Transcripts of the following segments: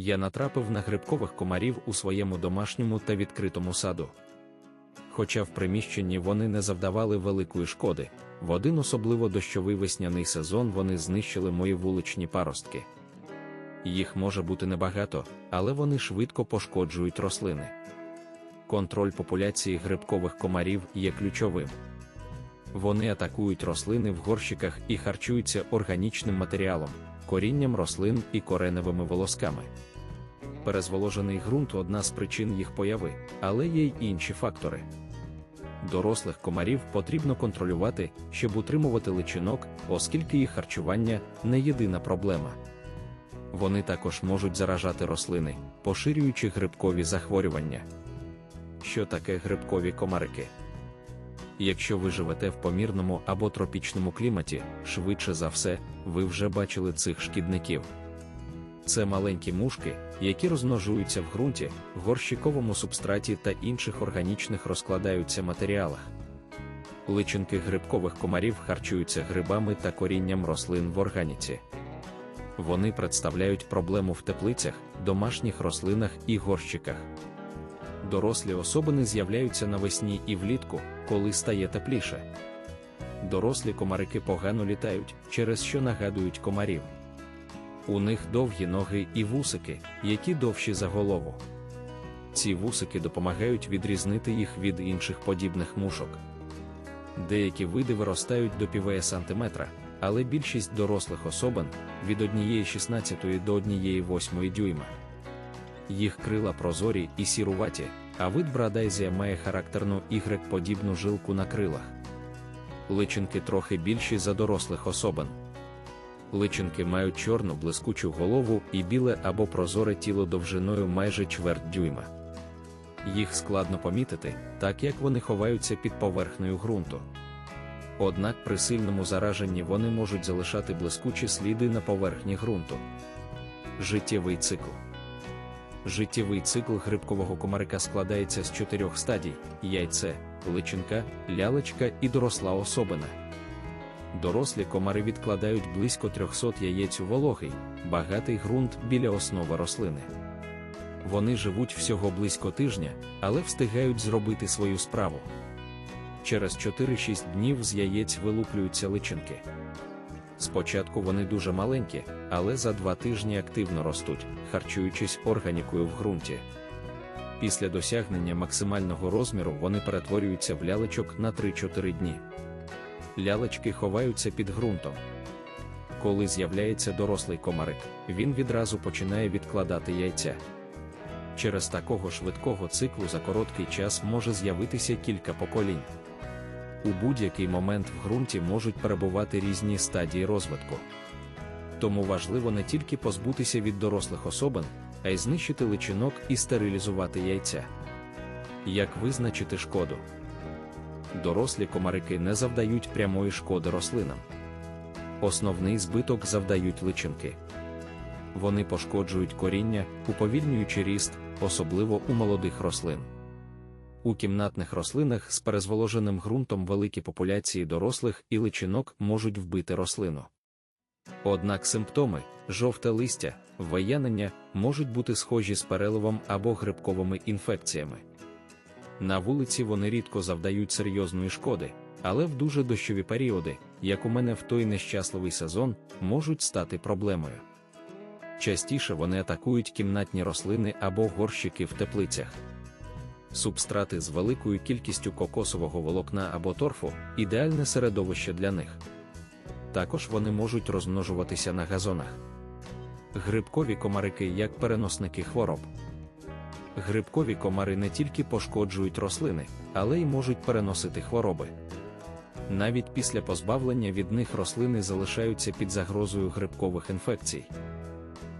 Я натрапив на грибкових комарів у своєму домашньому та відкритому саду. Хоча в приміщенні вони не завдавали великої шкоди, в один особливо дощовий весняний сезон вони знищили мої вуличні паростки. Їх може бути небагато, але вони швидко пошкоджують рослини. Контроль популяції грибкових комарів є ключовим. Вони атакують рослини в горщиках і харчуються органічним матеріалом, корінням рослин і кореневими волосками. Перезволожений ґрунт одна з причин їх появи, але є й інші фактори. Дорослих комарів потрібно контролювати, щоб утримувати личинок, оскільки їх харчування не єдина проблема. Вони також можуть заражати рослини, поширюючи грибкові захворювання. Що таке грибкові комарики? Якщо ви живете в помірному або тропічному кліматі, швидше за все, ви вже бачили цих шкідників. Це маленькі мушки, які розмножуються в ґрунті, горщиковому субстраті та інших органічних розкладаються матеріалах. Личинки грибкових комарів харчуються грибами та корінням рослин в органіці. Вони представляють проблему в теплицях, домашніх рослинах і горщиках. Дорослі особини з'являються навесні і влітку, коли стає тепліше. Дорослі комарики погано літають, через що нагадують комарів. У них довгі ноги і вусики, які довші за голову. Ці вусики допомагають відрізнити їх від інших подібних мушок. Деякі види виростають до півея сантиметра, але більшість дорослих особин від 1,16 до 1,8 дюйма. Їх крила прозорі і сіруваті, а вид брадайзія має характерну Y-подібну жилку на крилах. Личинки трохи більші за дорослих особин. Личинки мають чорну блискучу голову і біле або прозоре тіло довжиною майже чверть дюйма. Їх складно помітити, так як вони ховаються під поверхнею ґрунту. Однак при сильному зараженні вони можуть залишати блискучі сліди на поверхні ґрунту. Життєвий цикл Життєвий цикл грибкового комарика складається з чотирьох стадій: яйце, личинка, лялечка і доросла особина. Дорослі комари відкладають близько 300 яєць у вологий, багатий ґрунт біля основи рослини. Вони живуть всього близько тижня, але встигають зробити свою справу. Через 4-6 днів з яєць вилуплюються личинки. Спочатку вони дуже маленькі, але за два тижні активно ростуть, харчуючись органікою в ґрунті. Після досягнення максимального розміру вони перетворюються в лялечок на 3-4 дні. Лялечки ховаються під ґрунтом. Коли з'являється дорослий комарик, він відразу починає відкладати яйця. Через такого швидкого циклу за короткий час може з'явитися кілька поколінь. У будь-який момент в ґрунті можуть перебувати різні стадії розвитку. Тому важливо не тільки позбутися від дорослих особин, а й знищити личинок і стерилізувати яйця. Як визначити шкоду? Дорослі комарики не завдають прямої шкоди рослинам. Основний збиток завдають личинки. Вони пошкоджують коріння, уповільнюючи ріст, особливо у молодих рослин. У кімнатних рослинах з перезволоженим ґрунтом великі популяції дорослих і личинок можуть вбити рослину. Однак симптоми жовте листя, виянення можуть бути схожі з переливом або грибковими інфекціями. На вулиці вони рідко завдають серйозної шкоди, але в дуже дощові періоди, як у мене в той нещасливий сезон, можуть стати проблемою. Частіше вони атакують кімнатні рослини або горщики в теплицях. Субстрати з великою кількістю кокосового волокна або торфу ідеальне середовище для них. Також вони можуть розмножуватися на газонах. Грибкові комарики як переносники хвороб. Грибкові комари не тільки пошкоджують рослини, але й можуть переносити хвороби. Навіть після позбавлення від них рослини залишаються під загрозою грибкових інфекцій.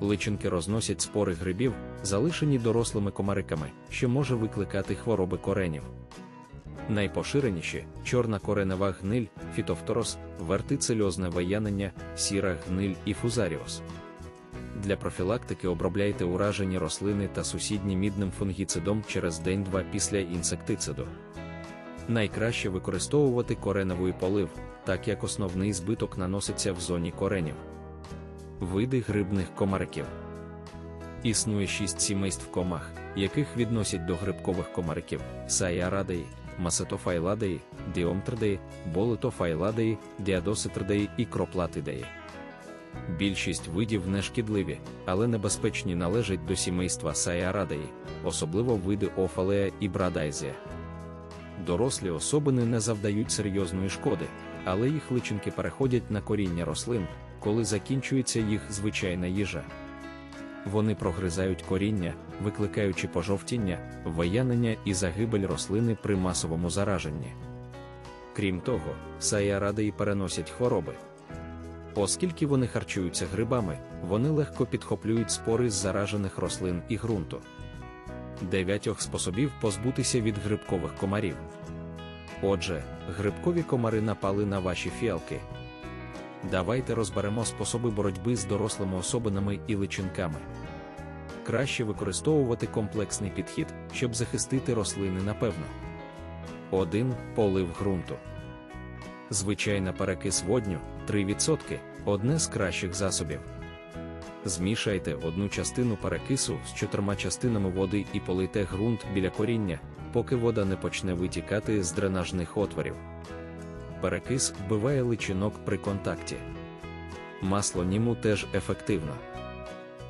Личинки розносять спори грибів, залишені дорослими комариками, що може викликати хвороби коренів. Найпоширеніші чорна коренева гниль, фітофторос, вертицельозне виянення, сіра гниль і фузаріос. Для профілактики обробляйте уражені рослини та сусідні мідним фунгіцидом через день-два після інсектициду. Найкраще використовувати кореневий полив, так як основний збиток наноситься в зоні коренів. Види грибних комариків. Існує шість сімейств комах, яких відносять до грибкових комариків саїарадеї, масетофайладеї, діомтридеї, болитофайладеї, діадоситридеї і кроплатидеї. Більшість видів нешкідливі, але небезпечні належать до сімейства саїарадеї, особливо види офалея і брадайзія. Дорослі особини не завдають серйозної шкоди, але їх личинки переходять на коріння рослин, коли закінчується їх звичайна їжа. Вони прогризають коріння, викликаючи пожовтіння, виянення і загибель рослини при масовому зараженні. Крім того, саїарадеї переносять хвороби. Оскільки вони харчуються грибами, вони легко підхоплюють спори з заражених рослин і ґрунту. Дев'ятьох способів позбутися від грибкових комарів. Отже, грибкові комари напали на ваші фіалки. Давайте розберемо способи боротьби з дорослими особинами і личинками. Краще використовувати комплексний підхід, щоб захистити рослини напевно. 1. Полив ґрунту. Звичайна перекис водню 3% одне з кращих засобів. Змішайте одну частину перекису з чотирма частинами води і полийте ґрунт біля коріння, поки вода не почне витікати з дренажних отворів. Перекис вбиває личинок при контакті. Масло німу теж ефективно.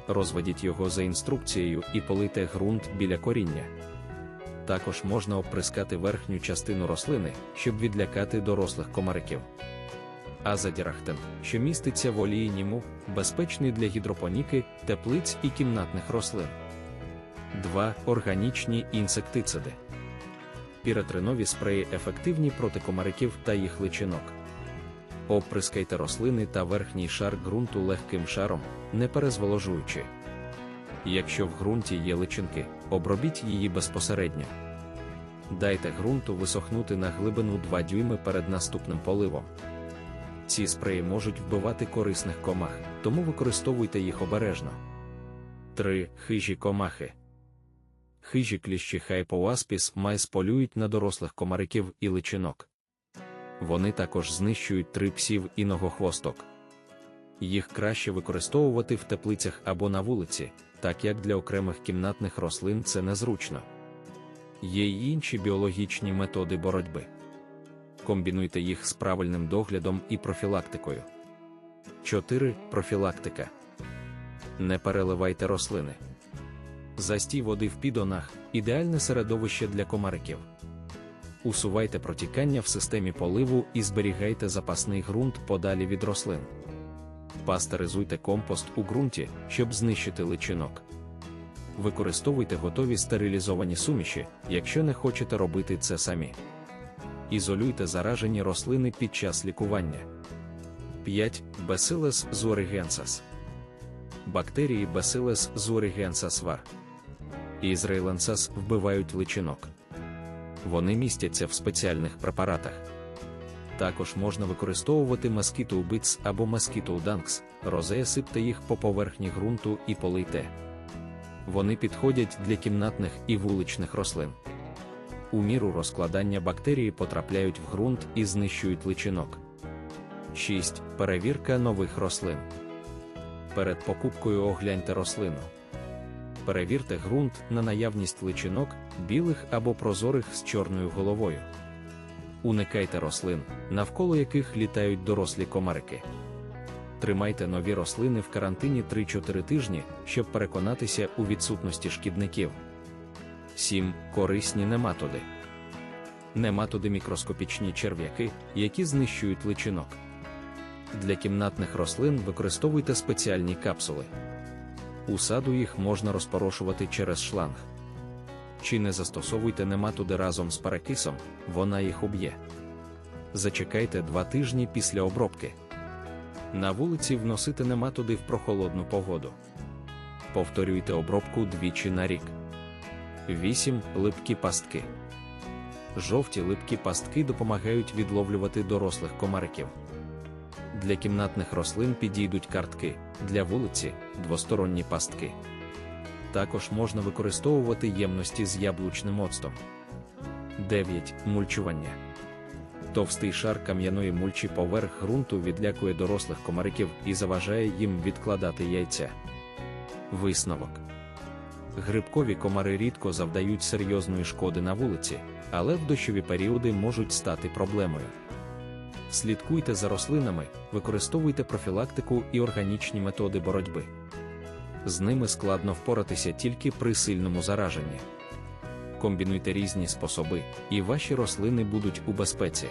Розведіть його за інструкцією і полийте ґрунт біля коріння. Також можна оприскати верхню частину рослини, щоб відлякати дорослих комариків. Азадірахтен, що міститься в олії німу, безпечний для гідропоніки, теплиць і кімнатних рослин. 2. Органічні інсектициди. Піретринові спреї ефективні проти комариків та їх личинок. Оприскайте рослини та верхній шар ґрунту легким шаром, не перезволожуючи. Якщо в ґрунті є личинки, обробіть її безпосередньо. Дайте ґрунту висохнути на глибину 2 дюйми перед наступним поливом. Ці спреї можуть вбивати корисних комах, тому використовуйте їх обережно. 3. Хижі комахи. Хижі кліщі хайпоаспіс майс полюють на дорослих комариків і личинок. Вони також знищують трипсів і ногохвосток. Їх краще використовувати в теплицях або на вулиці, так як для окремих кімнатних рослин це незручно. Є й інші біологічні методи боротьби. Комбінуйте їх з правильним доглядом і профілактикою. 4. Профілактика. Не переливайте рослини. Застій води в підонах ідеальне середовище для комариків. Усувайте протікання в системі поливу і зберігайте запасний ґрунт подалі від рослин. Пастеризуйте компост у ґрунті, щоб знищити личинок. Використовуйте готові стерилізовані суміші, якщо не хочете робити це самі. Ізолюйте заражені рослини під час лікування. 5. Bacillus zuarigensis. Бактерії Bacillus zuarigensis var. Ізраїленсас вбивають личинок. Вони містяться в спеціальних препаратах. Також можна використовувати москітоубиц або москітоуданкс, розеясипте їх по поверхні ґрунту і полийте. Вони підходять для кімнатних і вуличних рослин. У міру розкладання бактерії потрапляють в ґрунт і знищують личинок. 6. Перевірка нових рослин. Перед покупкою огляньте рослину. Перевірте ґрунт на наявність личинок, білих або прозорих з чорною головою. Уникайте рослин, навколо яких літають дорослі комарики. Тримайте нові рослини в карантині 3-4 тижні, щоб переконатися у відсутності шкідників. 7. Корисні нематоди. Нематоди мікроскопічні черв'яки, які знищують личинок. Для кімнатних рослин використовуйте спеціальні капсули. У саду їх можна розпорошувати через шланг. Чи не застосовуйте нематоди разом з паракисом, вона їх уб'є. Зачекайте два тижні після обробки. На вулиці вносити нематоди в прохолодну погоду. Повторюйте обробку двічі на рік. 8. Липкі пастки. Жовті липкі пастки допомагають відловлювати дорослих комариків. Для кімнатних рослин підійдуть картки, для вулиці двосторонні пастки. Також можна використовувати ємності з яблучним оцтом. 9. Мульчування. Товстий шар кам'яної мульчі поверх ґрунту відлякує дорослих комариків і заважає їм відкладати яйця. Висновок. Грибкові комари рідко завдають серйозної шкоди на вулиці, але в дощові періоди можуть стати проблемою. Слідкуйте за рослинами, використовуйте профілактику і органічні методи боротьби. З ними складно впоратися тільки при сильному зараженні. Комбінуйте різні способи, і ваші рослини будуть у безпеці.